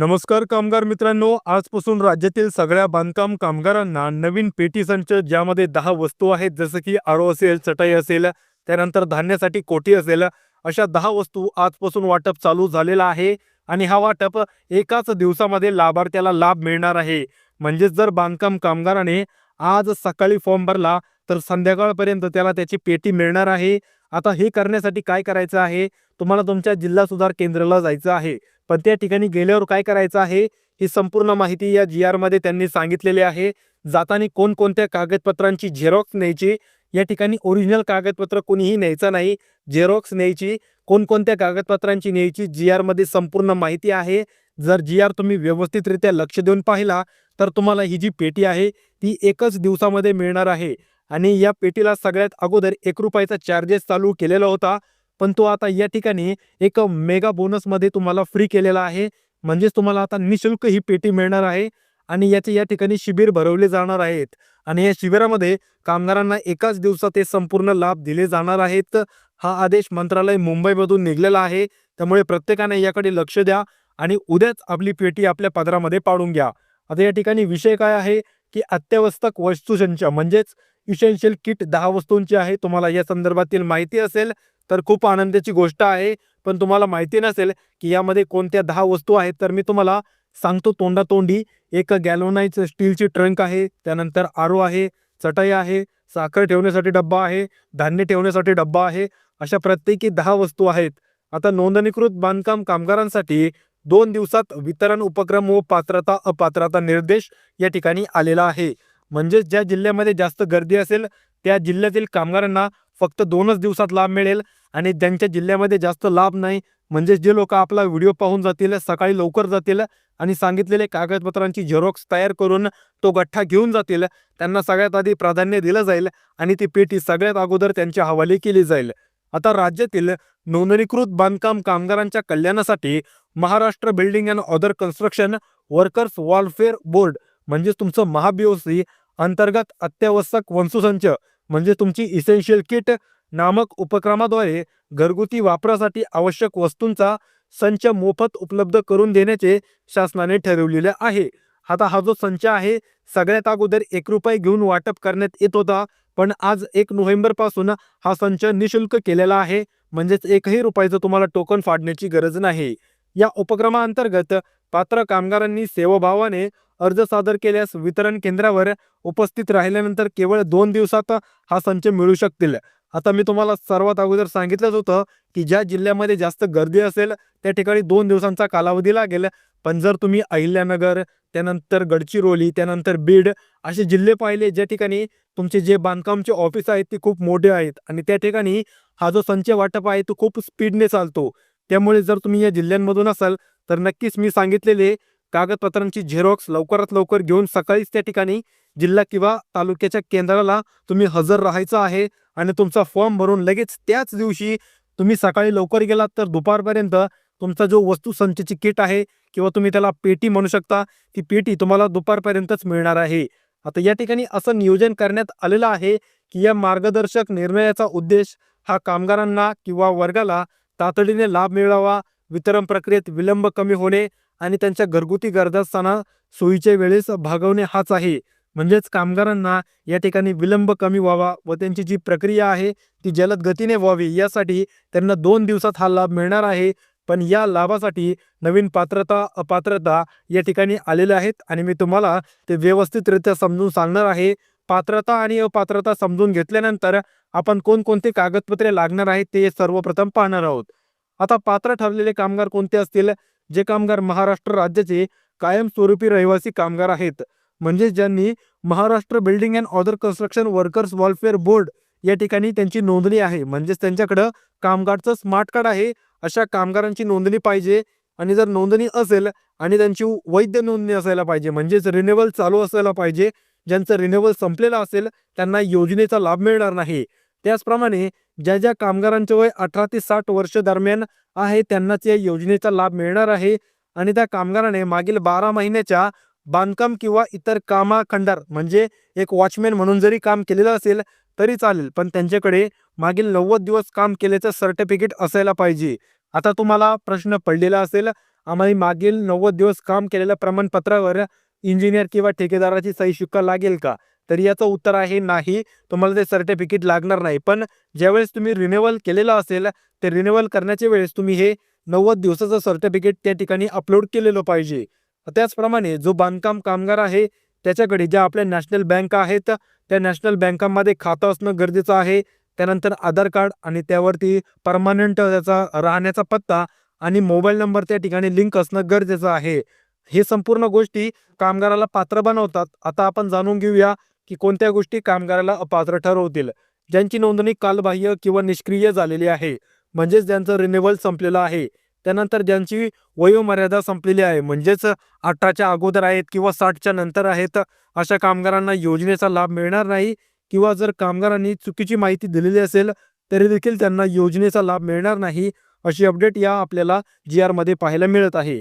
नमस्कार कामगार मित्रांनो आजपासून राज्यातील सगळ्या बांधकाम कामगारांना नवीन पेटी संच ज्यामध्ये दहा वस्तू आहेत जसं की आरो असेल चटाई असेल त्यानंतर धान्यासाठी कोठी असेल अशा दहा वस्तू आजपासून वाटप चालू झालेला आहे आणि हा वाटप एकाच दिवसामध्ये लाभार्थ्याला लाभ मिळणार आहे. म्हणजेच जर बांधकाम कामगाराने आज सकाळी फॉर्म भरला तर संध्याकाळपर्यंत त्याला त्याची पेटी मिळणार आहे. आता हे करण्यासाठी काय करायचं आहे? तुम्हाला तुमच्या जिल्हा सुधार केंद्राला जायचं आहे. पण त्या ठिकाणी गेल्यावर काय करायचं आहे? ही संपूर्ण माहिती या जी आरमध्ये त्यांनी सांगितलेली आहे. जाताना कोणकोणत्या कागदपत्रांची झेरॉक्स न्यायची? या ठिकाणी ओरिजिनल कागदपत्र कोणीही न्यायचं नाही. झेरॉक्स न्यायची. कोणकोणत्या कागदपत्रांची न्यायची? जी आरमध्ये संपूर्ण माहिती आहे. जर जी आर तुम्ही व्यवस्थितरित्या लक्ष देऊन पाहिला तर तुम्हाला ही जी पेटी आहे ती एकच दिवसामध्ये मिळणार आहे. आणि या पेटीला सगळ्यात अगोदर एक रुपयाचा चार्जेस चालू केलेला होता. पण तो आता या ठिकाणी एक मेगा बोनसमध्ये तुम्हाला फ्री केलेला आहे. म्हणजेच तुम्हाला आता निशुल्क ही पेटी मिळणार आहे आणि याचे या ठिकाणी शिबिर भरवले जाणार आहेत. आणि या शिबिरामध्ये कामगारांना एकाच दिवसात हे संपूर्ण लाभ दिले जाणार आहेत. हा आदेश मंत्रालय मुंबईमधून निघलेला आहे. त्यामुळे प्रत्येकाने याकडे लक्ष द्या आणि उद्याच आपली पेटी आपल्या पदरामध्ये पाडून घ्या. आता या ठिकाणी विषय काय आहे? की अत्यावश्यक वस्तूसंच. म्हणजेच इसेन्शियल किट दहा वस्तूंची आहे. तुम्हाला या संदर्भातील माहिती असेल तर खूप आनंदाची गोष्ट आहे. पण तुम्हाला माहिती नसेल की यामध्ये कोणत्या दहा वस्तू आहेत तर मी तुम्हाला सांगतो तोंडातोंडी. एक गॅलोनाईज स्टीलची ट्रंक आहे त्यानंतर आरो आहे चटई आहे साखर ठेवण्यासाठी डब्बा आहे धान्य ठेवण्यासाठी डब्बा आहे अशा प्रत्येकी दहा वस्तू आहेत. आता नोंदणीकृत बांधकाम कामगारांसाठी दोन दिवसात वितरण उपक्रम व पात्रता अपात्रता निर्देश या ठिकाणी आलेला आहे. म्हणजेच ज्या जिल्ह्यामध्ये जास्त गर्दी असेल त्या जिल्ह्यातील कामगारांना फक्त दोनच दिवसात लाभ मिळेल आणि ज्यांच्या जिल्ह्यामध्ये जास्त लाभ नाही म्हणजेच जे लोक आपला व्हिडिओ पाहून जातील सकाळी लवकर जातील आणि सांगितलेले कागदपत्रांची झेरॉक्स तयार करून तो गठ्ठा घेऊन जातील त्यांना सगळ्यात आधी प्राधान्य दिलं जाईल आणि ती पेटी सगळ्यात अगोदर त्यांच्या हवाली केली जाईल. आता राज्यातील नोंदणीकृत बांधकाम कामगारांच्या कल्याणासाठी Maharashtra building and other construction workers welfare board म्हणजेच तुमचं महाबीओसी अंतर्गत अत्यावश्यक वंशुसंच म्हणजे तुमची इसेन्शियल किट नामक उपक्रमाद्वारे घरगुती वापरासाठी आवश्यक वस्तूंचा संच मोफत उपलब्ध करून देण्याचे शासनाने ठरवलेले आहे. आता हा जो संच आहे सगळ्यात अगोदर एक रुपये घेऊन वाटप करण्यात येत होता पण आज एक नोव्हेंबरपासून हा संच निशुल्क केलेला आहे म्हणजेच एकही रुपयाचं तुम्हाला टोकन फाडण्याची गरज नाही. या उपक्रमाअंतर्गत पात्र कामगारांनी सेवाभावाने अर्ज सादर केल्यास वितरण केंद्रावर उपस्थित राहिल्यानंतर केवळ दोन दिवसात हा संच मिळू शकतील. आता मी तुम्हाला सर्वात अगोदर सांगितलंच होतं की ज्या जिल्ह्यामध्ये जास्त गर्दी असेल त्या ठिकाणी दोन दिवसांचा कालावधी लागेल. पण जर तुम्ही अहिल्यानगर त्यानंतर गडचिरोली त्यानंतर बीड असे जिल्हे पाहिले ज्या ठिकाणी तुमचे जे बांधकामचे ऑफिस आहेत ते खूप मोठे आहेत. आणि त्या ठिकाणी हा जो संच वाटप आहे तो खूप स्पीडने चालतो. त्यामुळे जर तुम्ही या जिल्ह्यांमधून असाल तर नक्कीच मी सांगितलेले कागदपत्रांची झेरॉक्स लवकरात लवकर घेऊन सकाळीच त्या ठिकाणी जिल्हा किंवा तालुक्याच्या केंद्राला तुम्ही हजर राहायचं आहे आणि तुमचा फॉर्म भरून लगेच त्याच दिवशी तुम्ही सकाळी लवकर गेलात तर दुपारपर्यंत तुमचा जो वस्तूसंचची किट आहे किंवा तुम्ही त्याला पेटी म्हणू शकता ती पेटी तुम्हाला दुपारपर्यंतच मिळणार आहे. आता या ठिकाणी असं नियोजन करण्यात आलेलं आहे की या मार्गदर्शक निर्णयाचा उद्देश हा कामगारांना किंवा वर्गाला तातडीने लाभ मिळावा वितरण प्रक्रियेत विलंब कमी होणे आणि त्यांच्या घरगुती गरजा असताना सोयीच्या वेळेस भागवणे हाच आहे. म्हणजेच कामगारांना या ठिकाणी विलंब कमी व्हावा व त्यांची जी प्रक्रिया आहे ती जलद गतीने व्हावी यासाठी त्यांना दोन दिवसात हा लाभ मिळणार आहे. पण या लाभासाठी नवीन पात्रता अपात्रता या ठिकाणी आलेल्या आहेत आणि मी तुम्हाला ते व्यवस्थितरित्या समजून सांगणार आहे. पात्रता आणि अपात्रता समजून घेतल्यानंतर आपण कोणकोणते कागदपत्रे लागणार आहेत ते सर्वप्रथम पाहणार आहोत. आता पात्र ठरलेले कामगार कोणते असतील? जे कामगार महाराष्ट्र राज्याचे कायमस्वरूपी रहिवासी कामगार आहेत. म्हणजे ज्यांनी Maharashtra building and other construction workers welfare board या ठिकाणी त्यांची नोंदणी आहे. म्हणजेच त्यांच्याकडं कामगारचं स्मार्ट कार्ड आहे. अशा कामगारांची नोंदणी पाहिजे. आणि जर नोंदणी असेल आणि त्यांची वैध नोंदणी असायला पाहिजे म्हणजेच रिन्युअल चालू असायला पाहिजे ज्यांचं रिन्युअल संपलेलं असेल त्यांना योजनेचा लाभ मिळणार नाही. त्याचप्रमाणे ज्या ज्या कामगारांचे वय अठरा ते साठ वर्ष दरम्यान आहे त्यांनाच या योजनेचा लाभ मिळणार आहे. आणि त्या कामगाराने मागील बारा महिन्याच्या बांधकाम किंवा इतर कामाखंडार म्हणजे एक वॉचमॅन म्हणून जरी काम केलेलं असेल तरी चालेल. पण त्यांच्याकडे मागील नव्वद दिवस काम केल्याचं सर्टिफिकेट असायला पाहिजे. आता तुम्हाला प्रश्न पडलेला असेल आम्हाला मागील नव्वद दिवस काम केलेल्या प्रमाणपत्रावर इंजिनियर किंवा ठेकेदाराची सही शिक्का लागेल का? तर याचं उत्तर आहे नाही. तुम्हाला ते सर्टिफिकेट लागणार नाही. पण ज्यावेळेस तुम्ही रिन्युअल केलेलं असेल ते रिन्युअल करण्याच्या वेळेस तुम्ही हे नव्वद दिवसाचं सर्टिफिकेट त्या ठिकाणी अपलोड केलेलं पाहिजे. त्याचप्रमाणे जो बांधकाम कामगार आहे त्याच्याकडे ज्या आपल्या नॅशनल बँका आहेत त्या नॅशनल बँकांमध्ये खातं असणं गरजेचं आहे. त्यानंतर आधार कार्ड आणि त्यावरती परमानंट त्याचा राहण्याचा पत्ता आणि मोबाईल नंबर त्या ठिकाणी लिंक असणं गरजेचं आहे. हे संपूर्ण गोष्टी कामगाराला पात्र बनवतात. आता आपण जाणून घेऊया की कोणत्या गोष्टी कामगाराला अपात्र ठरवतील. ज्यांची नोंदणी कालबाह्य किंवा निष्क्रिय झालेली आहे. म्हणजेच ज्यांचं रिन्युअल संपलेलं आहे. त्यानंतर ज्यांची वयोमर्यादा संपलेली आहे. म्हणजेच अठराच्या अगोदर आहेत किंवा साठच्या नंतर आहेत अशा कामगारांना योजनेचा लाभ मिळणार नाही. किंवा जर कामगारांनी चुकीची माहिती दिलेली असेल तरी देखील त्यांना योजनेचा लाभ मिळणार नाही अशी अपडेट या आपल्याला जी आरमध्ये पाहायला मिळत आहे.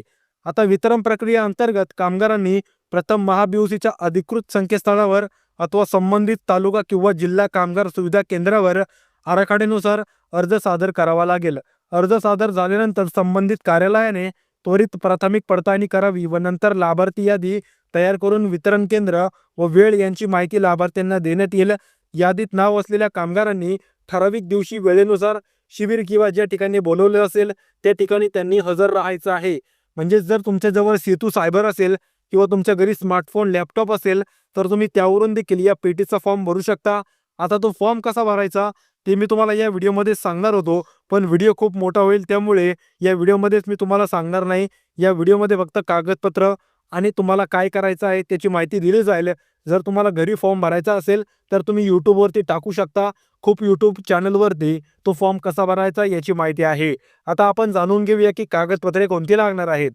आता वितरण प्रक्रिया अंतर्गत कामगारांनी प्रथम महाबीओसीच्या अधिकृत संकेतस्थळावर अथवा संबंधित तालुका किंवा जिल्हा कामगार सुविधा केंद्रावर आराखड्यानुसार अर्ज सादर करावा लागेल. अर्ज सादर झाल्यानंतर संबंधित कार्यालयाने त्वरित प्राथमिक पडताळणी करावी व नंतर लाभार्थी यादी तयार करून वितरण केंद्र व वेळ यांची माहिती लाभार्थ्यांना देण्यात येईल. यादीत नाव असलेल्या कामगारांनी ठराविक दिवशी वेळेनुसार शिबिर किंवा ज्या ठिकाणी बोलवले असेल त्या ठिकाणी त्यांनी हजर राहायचं आहे. म्हणजेच जर तुमच्याजवळ सेतू सायबर असेल किंवा तुमच्या घरी स्मार्टफोन लॅपटॉप असेल तर तुम्ही त्यावरून देखील या पेटीचा फॉर्म भरू शकता. आता तो फॉर्म कसा भरायचा ते मी तुम्हाला या व्हिडिओमध्ये सांगणार होतो पण व्हिडिओ खूप मोठा होईल त्यामुळे या व्हिडिओमध्येच मी तुम्हाला सांगणार नाही. या व्हिडिओमध्ये फक्त कागदपत्र आणि तुम्हाला काय करायचं आहे त्याची माहिती दिली जाईल. जर तुम्हाला घरी फॉर्म भरायचा असेल तर तुम्ही यूट्यूबवरती टाकू शकता. खूप यूट्यूब चॅनलवरती तो फॉर्म कसा भरायचा याची माहिती आहे. आता आपण जाणून घेऊया की कागदपत्रे कोणती लागणार आहेत.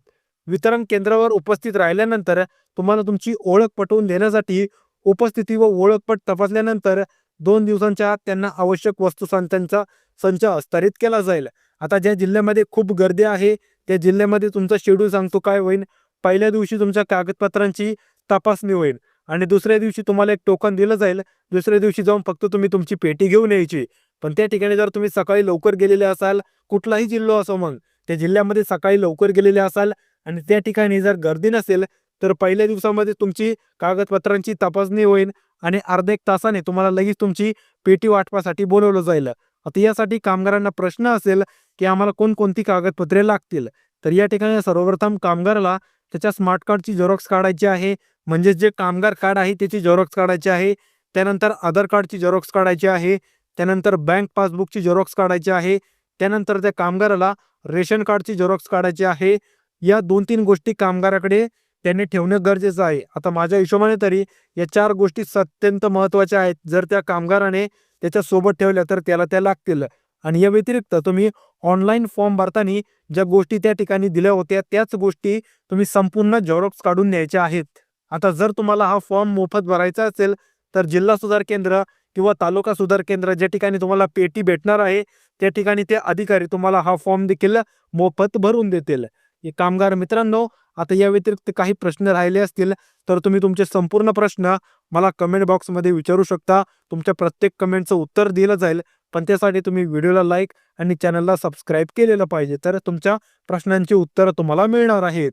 वितरण केंद्रावर उपस्थित राहिल्यानंतर तुम्हाला तुमची ओळख पटवून देण्यासाठी उपस्थिती व ओळखपट तपासल्यानंतर दोन दिवसांच्या आत त्यांना आवश्यक वस्तुसांत्यांचा संच हस्तांतरित केला जाईल. आता ज्या जिल्ह्यामध्ये खूप गर्दी आहे त्या जिल्ह्यामध्ये तुमचा शेड्यूल सांगतो काय होईल पहिल्या दिवशी तुमच्या कागदपत्रांची तपासणी होईल. आणि दुसऱ्या दिवशी तुम्हाला एक टोकन दिलं जाईल. दुसऱ्या दिवशी जाऊन फक्त तुम्ही तुमची पेटी घेऊन यायची. पण त्या ठिकाणी जर तुम्ही सकाळी लवकर गेलेले असाल कुठलाही जिल्हा असो मग त्या जिल्ह्यामध्ये सकाळी लवकर गेलेले असाल आणि त्या ठिकाणी जर गर्दी नसेल तर पहिल्या दिवसामध्ये तुमची कागदपत्रांची तपासणी होईल आणि अर्धा एक तासाने तुम्हाला लगेच तुमची पेटी वाटपासाठी बोलवलं जाईल. आता यासाठी कामगारांना प्रश्न असेल की आम्हाला कोणकोणती कागदपत्रे लागतील? तर या ठिकाणी सर्वप्रथम कामगाराला त्याच्या स्मार्ट कार्डची झेरॉक्स काढायची आहे. म्हणजेच जे कामगार कार्ड आहे त्याची झेरॉक्स काढायची आहे. त्यानंतर आधार कार्डची झेरॉक्स काढायची आहे. त्यानंतर बँक पासबुकची झेरॉक्स काढायची आहे. त्यानंतर त्या कामगाराला रेशन कार्डची झेरॉक्स काढायची आहे. या दोन तीन गोष्टी कामगाराकडे त्यांनी ठेवणं गरजेचं आहे. आता माझ्या हिशोबाने तरी या चार गोष्टी अत्यंत महत्त्वाच्या आहेत. जर त्या कामगाराने त्याच्यासोबत ठेवल्या तर त्याला त्या लागतील. आणि या व्यतिरिक्त तुम्ही ऑनलाईन फॉर्म भरताना ज्या गोष्टी त्या ठिकाणी दिल्या होत्या त्याच गोष्टी तुम्ही संपूर्ण झेरॉक्स काढून न्यायच्या आहेत. आता जर तुम्हाला हा फॉर्म मोफत भरायचा असेल तर जिल्हा सुधार केंद्र किंवा तालुका सुधार केंद्र ज्या ठिकाणी तुम्हाला पेटी भेटणार आहे त्या ठिकाणी ते अधिकारी तुम्हाला हा फॉर्म देखील मोफत भरून देतील. हे कामगार मित्रांनो आता या व्यतिरिक्त काही प्रश्न राहिले असतील तर तुम्ही तुमचे संपूर्ण प्रश्न मला कमेंट बॉक्समध्ये विचारू शकता. तुमच्या प्रत्येक कमेंटचं उत्तर दिलं जाईल. पण त्यासाठी तुम्ही व्हिडिओला लाईक आणि चॅनलला सबस्क्राईब केलेलं पाहिजे तर तुमच्या प्रश्नांची उत्तरं तुम्हाला मिळणार आहेत.